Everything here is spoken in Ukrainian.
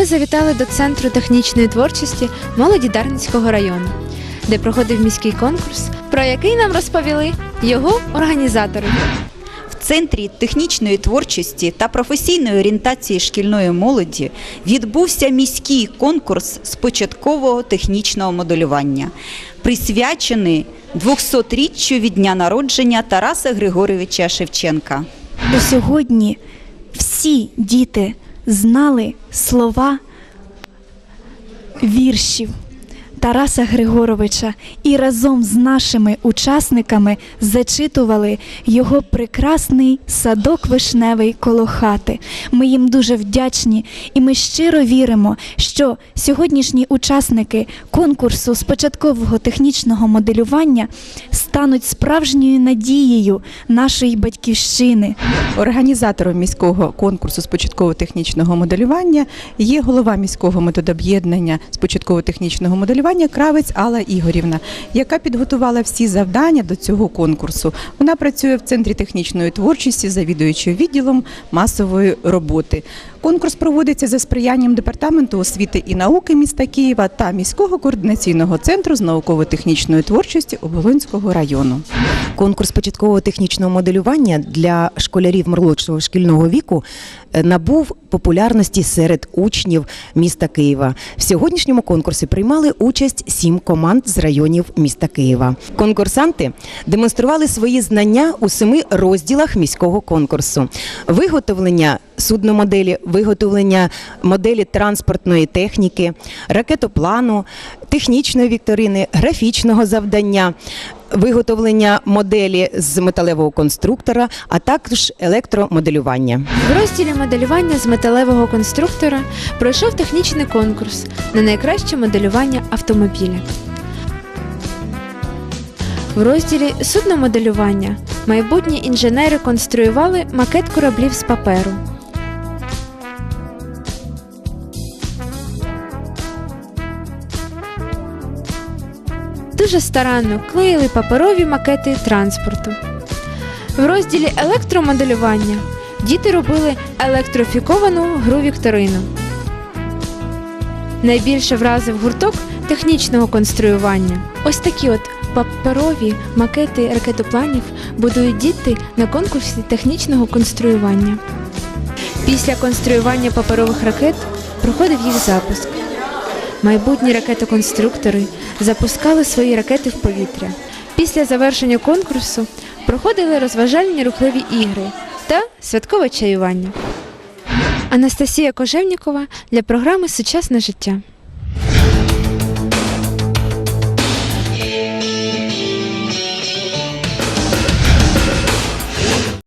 завітали до Центру технічної творчості молоді Дарницького району, де проходив міський конкурс, про який нам розповіли його організатори. В центрі технічної творчості та професійної орієнтації шкільної молоді відбувся міський конкурс з початкового технічного моделювання, присвячений 200-річчю від дня народження Тараса Григоровича Шевченка. Бо сьогодні всі діти знали слова віршів Тараса Григоровича і разом з нашими учасниками зачитували його прекрасний садок вишневий коло хати. Ми їм дуже вдячні, і ми щиро віримо, що сьогоднішні учасники конкурсу з початкового технічного моделювання стануть справжньою надією нашої батьківщини. Організатором міського конкурсу з початково-технічного моделювання є голова міського методоб'єднання з початково-технічного моделювання Кравець Алла Ігорівна, яка підготувала всі завдання до цього конкурсу. Вона працює в центрі технічної творчості, завідуючи відділом масової роботи. Конкурс проводиться за сприянням департаменту освіти і науки міста Києва та міського координаційного центру з науково-технічної творчості Оболонського району. Конкурс початкового технічного моделювання для школярів молодшого шкільного віку е, набув популярності серед учнів міста Києва. В сьогоднішньому конкурсі приймали участь сім команд з районів міста Києва. Конкурсанти демонстрували свої знання у семи розділах міського конкурсу: виготовлення судномоделі, виготовлення моделі транспортної техніки, ракетоплану, технічної вікторини, графічного завдання. Виготовлення моделі з металевого конструктора, а також електромоделювання. В розділі моделювання з металевого конструктора пройшов технічний конкурс на найкраще моделювання автомобіля. В розділі судномоделювання майбутні інженери конструювали макет кораблів з паперу. Дуже старанно клеїли паперові макети транспорту. В розділі електромоделювання діти робили електрофіковану гру вікторину. Найбільше вразив гурток технічного конструювання. Ось такі от паперові макети ракетопланів будують діти на конкурсі технічного конструювання. Після конструювання паперових ракет проходив їх запуск. Майбутні ракетоконструктори запускали свої ракети в повітря. Після завершення конкурсу проходили розважальні рухливі ігри та святкове чаювання. Анастасія Кожевнікова для програми Сучасне життя.